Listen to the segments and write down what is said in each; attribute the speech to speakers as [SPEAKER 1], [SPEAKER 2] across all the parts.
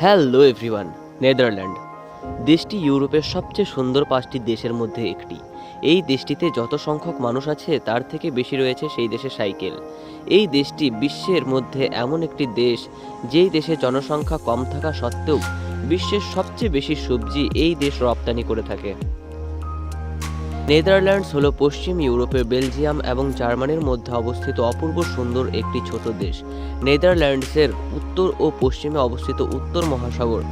[SPEAKER 1] Hello everyone Netherland দেশটি ইউরোপের সবচেয়ে সুন্দর পাঁচটি দেশের মধ্যে একটি। এই দেশটিতে যত সংখ্যক মানুষ আছে, তার থেকে বেশি রয়েছে সেই দেশে সাইকেল। এই দেশটি বিশ্বের মধ্যে এমন একটি দেশ, যেই দেশে জনসংখ্যা কম থাকা সত্ত্বেও বিশ্বের সবচেয়ে বেশি সবজি এই দেশ রপ্তানি করে থাকে। নেদারল্যান্ডস হলো পশ্চিম ইউরোপের বেলজিয়াম এবং জার্মানির মধ্যে অবস্থিত অপূর্ব সুন্দর একটি ছোট দেশ। নেদারল্যান্ডসের উত্তর ও পশ্চিমে অবস্থিত উত্তর মহাসাগর।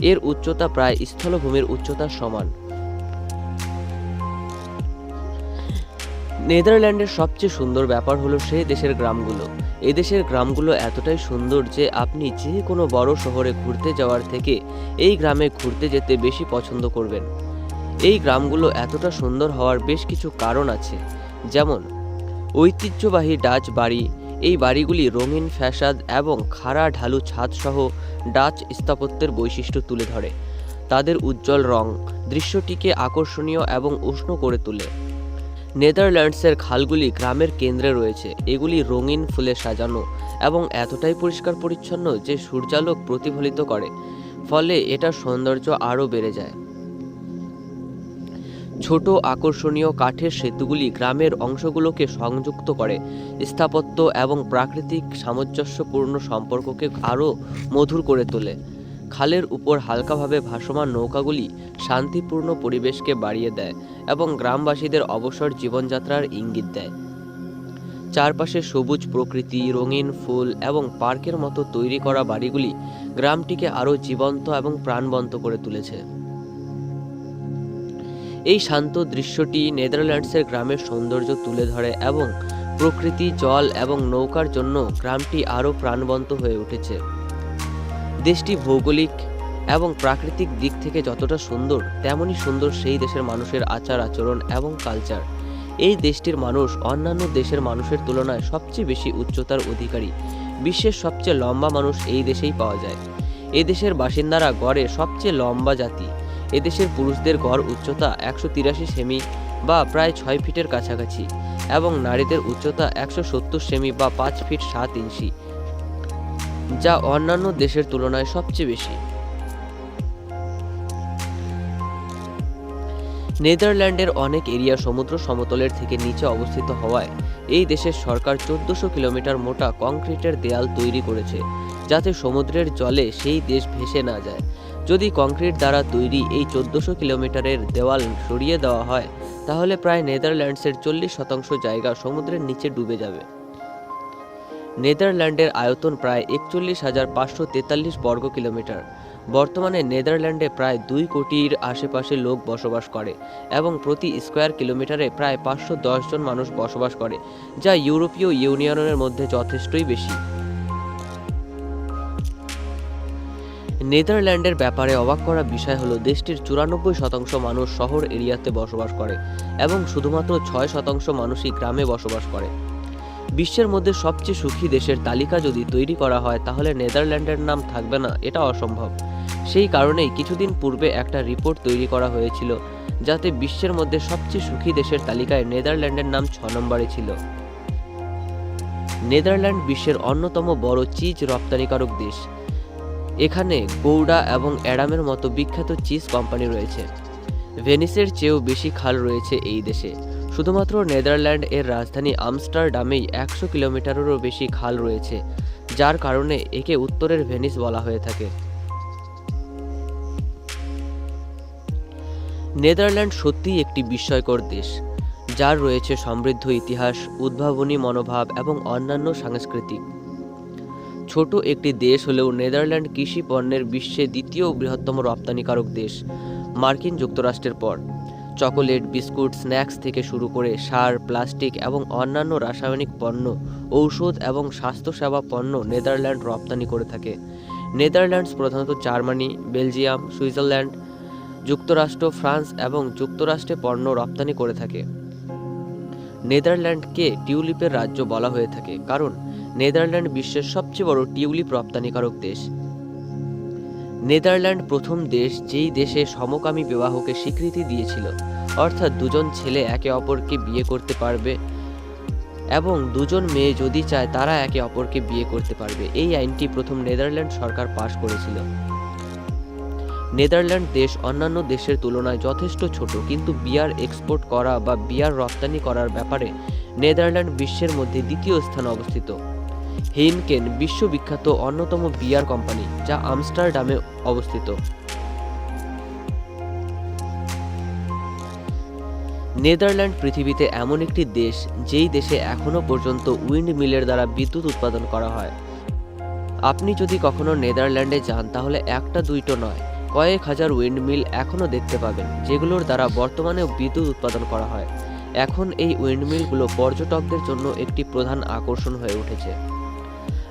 [SPEAKER 1] এর উচ্চতা প্রায় স্থলভূমির উচ্চতার সমান। নেদারল্যান্ডের সবচেয়ে সুন্দর ব্যাপার হলো সেই দেশের গ্রামগুলো। এদেশের গ্রামগুলো এতটাই সুন্দর যে আপনি যে কোনো বড় শহরে ঘুরতে যাওয়ার থেকে এই গ্রামে ঘুরতে যেতে বেশি পছন্দ করবেন। এই গ্রামগুলো এতটা সুন্দর হওয়ার বেশ কিছু কারণ আছে। যেমন, ঐতিহ্যবাহী ডাচ বাড়ি, এই বাড়িগুলি রঙিন ফ্যাসাদ এবং খাড়া ঢালু ছাদসহ ডাচ স্থাপত্যের বৈশিষ্ট্য তুলে ধরে। তাদের উজ্জ্বল রং দৃশ্যটিকে আকর্ষণীয় এবং উষ্ণ করে তোলে। নেদারল্যান্ডসের খালগুলি গ্রামের কেন্দ্রে রয়েছে। এগুলি রঙিন ফুলে সাজানো এবং এতটাই পরিষ্কার পরিচ্ছন্ন যে সূর্যালোক প্রতিফলিত করে। ফলে এটার সৌন্দর্য আরও বেড়ে যায়। ছোট আকর্ষণীয় কাঠের সেতুগুলি গ্রামের অংশগুলোকে সংযুক্ত করে, স্থাপত্য এবং প্রাকৃতিক সামঞ্জস্যপূর্ণ সম্পর্ককে আরও মধুর করে তোলে। খালের উপর হালকাভাবে ভাসমান নৌকাগুলি শান্তিপূর্ণ পরিবেশকে বাড়িয়ে দেয় এবং গ্রামবাসীদের অবসর জীবনযাত্রার ইঙ্গিত দেয়। চারপাশে সবুজ প্রকৃতি, রঙিন ফুল এবং পার্কের মতো তৈরি করা বাড়িগুলি গ্রামটিকে আরও জীবন্ত এবং প্রাণবন্ত করে তুলেছে। এই শান্ত দৃশ্যটি নেদারল্যান্ডসের গ্রামের সৌন্দর্য তুলে ধরে এবং প্রকৃতি, জল এবং নৌকার জন্য গ্রামটি আরও প্রাণবন্ত হয়ে উঠেছে। দেশটি ভৌগোলিক এবং প্রাকৃতিক দিক থেকে যতটা সুন্দর, তেমনই সুন্দর সেই দেশের মানুষের আচার, আচরণ এবং কালচার এই দেশটির মানুষ অন্যান্য দেশের মানুষের তুলনায় সবচেয়ে বেশি উচ্চতার অধিকারী। বিশ্বের সবচেয়ে লম্বা মানুষ এই দেশেই পাওয়া যায়। এই দেশের বাসিন্দারা গড়ে সবচেয়ে লম্বা জাতি। এদেশের পুরুষদের গড় উচ্চতা একশো তিরাশি সেমি বা প্রায় ছয় ফিটের কাছাকাছি এবং নারীদের উচ্চতা একশো সত্তর সেমি বা পাঁচ ফিট সাত ইঞ্চি, যা অন্যান্য দেশের তুলনায় সবচেয়ে বেশি। নেদারল্যান্ডের অনেক এরিয়া সমুদ্র সমতলের থেকে নিচে অবস্থিত হওয়ায় এই দেশের সরকার চোদ্দশো কিলোমিটার মোটা কংক্রিটের দেয়াল তৈরি করেছে, যাতে সমুদ্রের জলে সেই দেশ ভেসে না যায়। যদি কংক্রিট দ্বারা তৈরি এই চোদ্দশো কিলোমিটারের দেওয়াল সরিয়ে দেওয়া হয়, তাহলে প্রায় নেদারল্যান্ডসের চল্লিশ শতাংশ জায়গা সমুদ্রের নিচে ডুবে যাবে। নেদারল্যান্ডের আয়তন প্রায় একচল্লিশ হাজার পাঁচশো তেতাল্লিশ বর্গ কিলোমিটার। বর্তমানে নেদারল্যান্ডে প্রায় দুই কোটির আশেপাশে লোক বসবাস করে এবং প্রতি স্কোয়ার কিলোমিটারে প্রায় পাঁচশো জন মানুষ বসবাস করে, যা ইউরোপীয় ইউনিয়নের মধ্যে যথেষ্টই বেশি। নেদারল্যান্ডের ব্যাপারে অবাক করা বিষয় হলো, দেশটির চুরানব্বই শতাংশ মানুষ শহর এরিয়াতে বসবাস করে এবং শুধুমাত্র ছয় শতাংশ মানুষই গ্রামে বসবাস করে। বিশ্বের মধ্যে সবচেয়ে সুখী দেশের তালিকা যদি তৈরি করা হয়, তাহলে নেদারল্যান্ডের নাম থাকবে না, এটা অসম্ভব। সেই কারণেই কিছুদিন পূর্বে একটা রিপোর্ট তৈরি করা হয়েছিল, যাতে বিশ্বের মধ্যে সবচেয়ে সুখী দেশের তালিকায় নেদারল্যান্ডের নাম ছ নম্বরে ছিল। নেদারল্যান্ড বিশ্বের অন্যতম বড় চিজ রপ্তানিকারক দেশ। এখানে গৌড়া এবং অ্যাডামের মতো বিখ্যাত চিজ কোম্পানি রয়েছে। ভেনিসের চেয়েও বেশি খাল রয়েছে এই দেশে। শুধুমাত্র নেদারল্যান্ড এর রাজধানী আমস্টারডামেই একশো কিলোমিটারেরও বেশি খাল রয়েছে, যার কারণে একে উত্তরের ভেনিস বলা হয়ে থাকে। নেদারল্যান্ড সত্যিই একটি বিস্ময়কর দেশ, যার রয়েছে সমৃদ্ধ ইতিহাস, উদ্ভাবনী মনোভাব এবং অন্যান্য সাংস্কৃতিক। ছোট একটি দেশ হলেও নেদারল্যান্ড কৃষি পণ্যের বিশ্বে দ্বিতীয় বৃহত্তম রপ্তানিকারক দেশ, মার্কিন যুক্তরাষ্ট্রের পর। চকোলেট, বিস্কুট, স্ন্যাক্স থেকে শুরু করে সার, প্লাস্টিক এবং অন্যান্য রাসায়নিক পণ্য, ঔষধ এবং স্বাস্থ্যসেবা পণ্য নেদারল্যান্ড রপ্তানি করে থাকে। নেদারল্যান্ডস প্রধানত জার্মানি, বেলজিয়াম, সুইজারল্যান্ড, যুক্তরাষ্ট্র, ফ্রান্স এবং যুক্তরাষ্ট্রে পণ্য রপ্তানি করে থাকে। নেদারল্যান্ডকে টিউলিপের রাজ্য বলা হয়ে থাকে, কারণ নেদারল্যান্ড বিশ্বের সবচেয়ে বড় টিউলিপ রপ্তানিকারক দেশ। নেদারল্যান্ড প্রথম দেশ যেই দেশে সমকামী বিবাহকে স্বীকৃতি দিয়েছিল। অর্থাৎ দুজন ছেলে একে অপরকে বিয়ে করতে পারবে এবং দুজন মেয়ে যদি চায় তারা একে অপরকে বিয়ে করতে পারবে। এই আইনটি প্রথম নেদারল্যান্ড সরকার পাশ করেছিল। নেদারল্যান্ড দেশ অন্যান্য দেশের তুলনায় যথেষ্ট ছোট, কিন্তু বিয়ার এক্সপোর্ট করা বা বিয়ার রপ্তানি করার ব্যাপারে নেদারল্যান্ড বিশ্বের মধ্যে দ্বিতীয় স্থানে অবস্থিত। হেইনকেন বিশ্ববিখ্যাত অন্যতম বিয়ার কোম্পানি, যা আমস্টারডামে অবস্থিত। নেদারল্যান্ড পৃথিবীতে এমন একটি দেশ, যেই দেশে এখনও পর্যন্ত উইন্ড মিলের দ্বারা বিদ্যুৎ উৎপাদন করা হয়। আপনি যদি কখনো নেদারল্যান্ডে যান, তাহলে একটা দুইটো নয়, কয়েক হাজার উইন্ড মিল এখনও দেখতে পাবেন, যেগুলোর দ্বারা বর্তমানেও বিদ্যুৎ উৎপাদন করা হয়। এখন এই উইন্ড মিলগুলো পর্যটকদের জন্য একটি প্রধান আকর্ষণ হয়ে উঠেছে।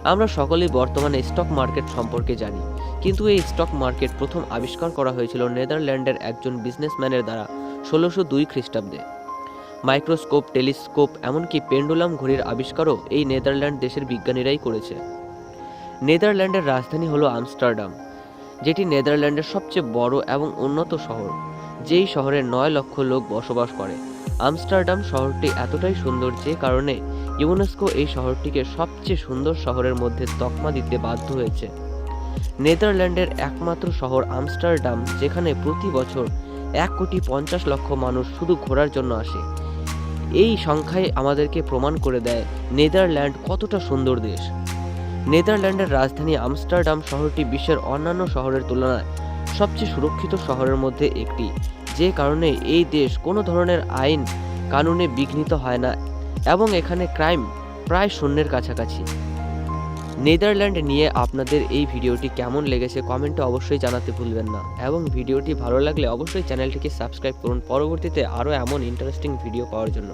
[SPEAKER 1] আমরা সকলেই বর্তমানে স্টক মার্কেট সম্পর্কে জানি। কিন্তু এই স্টক মার্কেট প্রথম আবিষ্কার করা হয়েছিল নেদারল্যান্ডের একজন বিজনেসম্যানের দ্বারা ষোলোশো দুই খ্রিস্টাব্দে। মাইক্রোস্কোপ টেলিস্কোপ এমনকি পেন্ডুলাম ঘড়ির আবিষ্কারও এই নেদারল্যান্ড দেশের বিজ্ঞানীরাই করেছে। নেদারল্যান্ডের রাজধানী হলো আমস্টারডাম, যেটি নেদারল্যান্ডের সবচেয়ে বড় এবং উন্নত শহর, যেই শহরে নয় লক্ষ লোক বসবাস করে। আমস্টারডাম শহরটি এতটাই সুন্দর যে কারণে ইউনেস্কো এই শহরটিকে সবচেয়ে সুন্দর শহরের মধ্যে তকমা দিতে বাধ্য হয়েছে। নেদারল্যান্ডের একমাত্র শহর আমস্টারডাম, যেখানে প্রতি বছর এক কোটি পঞ্চাশ লক্ষ মানুষ শুধু ঘোরার জন্য আসে। এই সংখ্যায় আমাদেরকে প্রমাণ করে দেয় নেদারল্যান্ড কতটা সুন্দর দেশ। নেদারল্যান্ডের রাজধানী আমস্টারডাম শহরটি বিশ্বের অন্যান্য শহরের তুলনায় সবচেয়ে সুরক্ষিত শহরের মধ্যে একটি, যে কারণে এই দেশ কোনো ধরনের আইন কানুনে বিঘ্নিত হয় না। এবং এখানে ক্রাইম প্রায় শূন্যের কাছাকাছি। নেদারল্যান্ড নিয়ে আপনাদের এই ভিডিওটি কেমন লেগেছে কমেন্টে অবশ্যই জানাতে ভুলবেন না। এবং ভিডিওটি ভালো লাগলে অবশ্যই চ্যানেলটিকে সাবস্ক্রাইব করুন। পরবর্তীতে আরও এমন ইন্টারেস্টিং ভিডিও পাওয়ার জন্য।